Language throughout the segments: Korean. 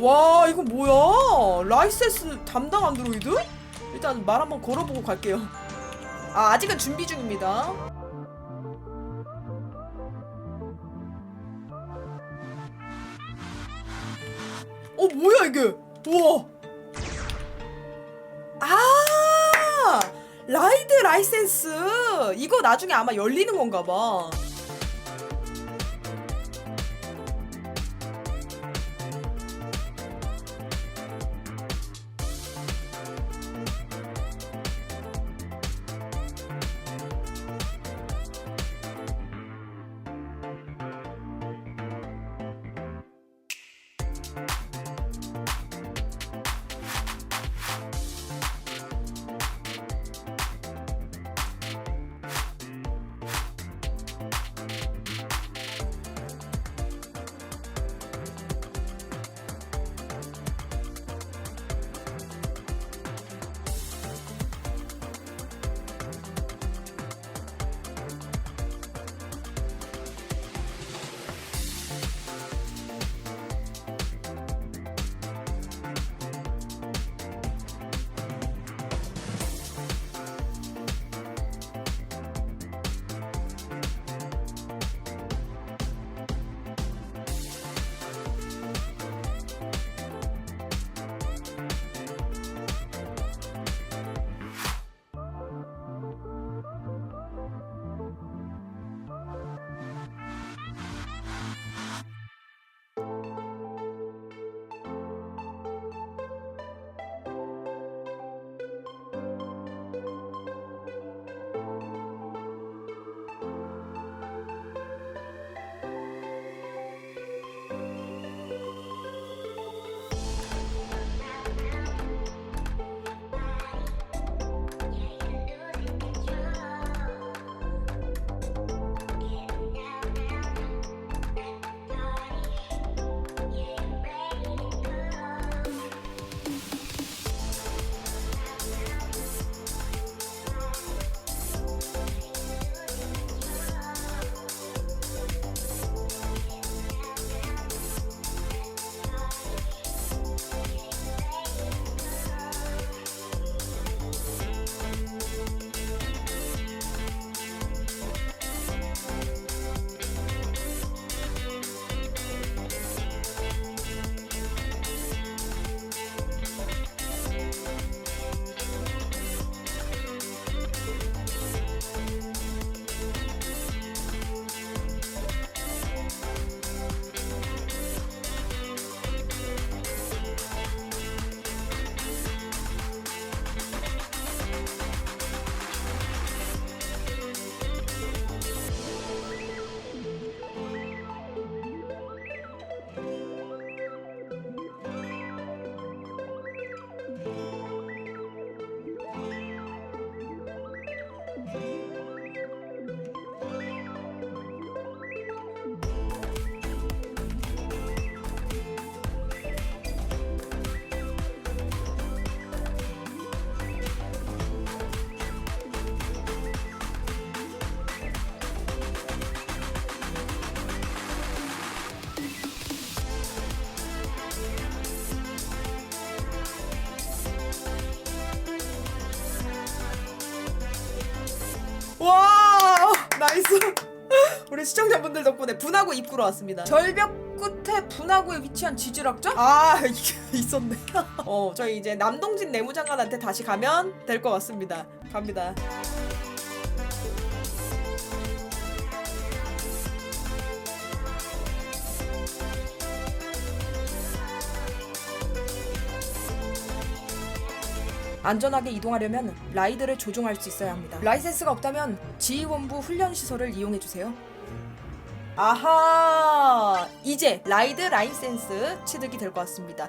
와 이거 뭐야? 라이센스 담당 안드로이드? 일단 말 한번 걸어보고 갈게요. 아 아직은 준비 중입니다. 어 뭐야 이게? 우와. 아 라이드 라이센스. 이거 나중에 아마 열리는 건가 봐 와 나이스. 우리 시청자분들 덕분에 분화구 입구로 왔습니다. 절벽 끝에 분화구에 위치한 지질학자? 아 이게 있었네. 어 저희 이제 남동진 내무장관한테 다시 가면 될 것 같습니다. 갑니다 안전하게 이동하려면 라이드를 조종할 수 있어야 합니다. 라이센스가 없다면 지휘본부 훈련 시설을 이용해 주세요. 아하! 이제 라이드 라이센스 취득이 될 것 같습니다.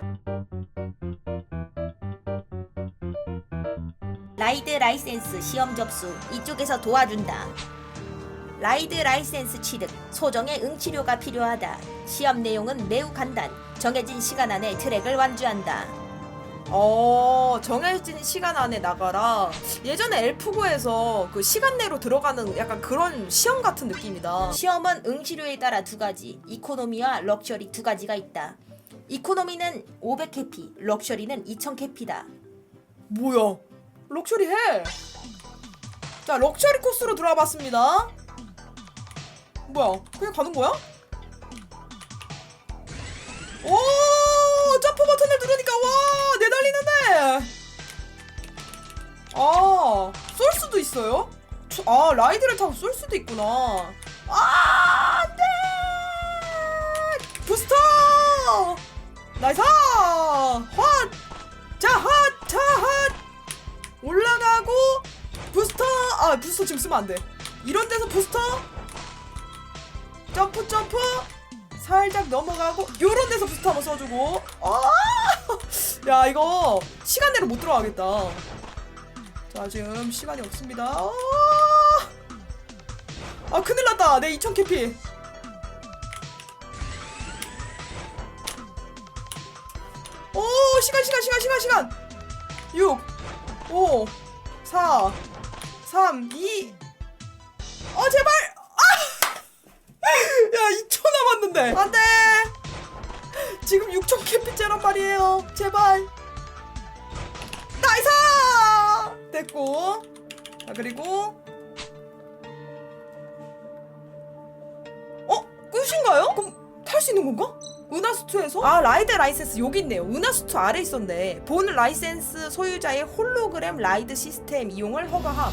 라이드 라이센스 시험 접수 이쪽에서 도와준다. 라이드 라이센스 취득 소정의 응치료가 필요하다. 시험 내용은 매우 간단. 정해진 시간 안에 트랙을 완주한다. 어, 정해진 시간 안에 나가라. 예전에 엘프고에서 그 시간 내로 들어가는 약간 그런 시험 같은 느낌이다. 시험은 응시료에 따라 두 가지, 이코노미와 럭셔리 두 가지가 있다. 이코노미는 500캐피, 럭셔리는 2000캐피다. 뭐야? 럭셔리 해. 자, 럭셔리 코스로 들어와 봤습니다. 뭐야? 그냥 가는 거야? 오! 버튼을 누르니까 와! 내달리는데! 아, 쏠 수도 있어요? 저- 아, 라이드를 타고 쏠 수도 있구나. 아, 안 돼! 부스터! 나이스! 헛! 자, 헛! 자, 헛! 올라가고 부스터 아 부스터 지금 쓰면 안돼 이런 데서 부스터 점프 점프 살짝 넘어가고 요런 데서 부스터 한번 써주고. 아야 이거 시간 내로 못 들어가겠다. 자 지금 시간이 없습니다. 아, 아 큰일 났다. 내 2000 캐피. 오 시간 시간 시간 시간 시간. 6 5 4 3 2 어 제발! 아! 야 2초 남았는데. 안돼. 지금 6천 캐피째란 말이에요. 제발. 나이스! 됐고. 자 그리고. 어? 끝인가요? 그럼 탈 수 있는 건가? 은하수투에서? 아 라이드 라이센스 여기 있네요. 은하수투 아래 있었네. 본 라이센스 소유자의 홀로그램 라이드 시스템 이용을 허가함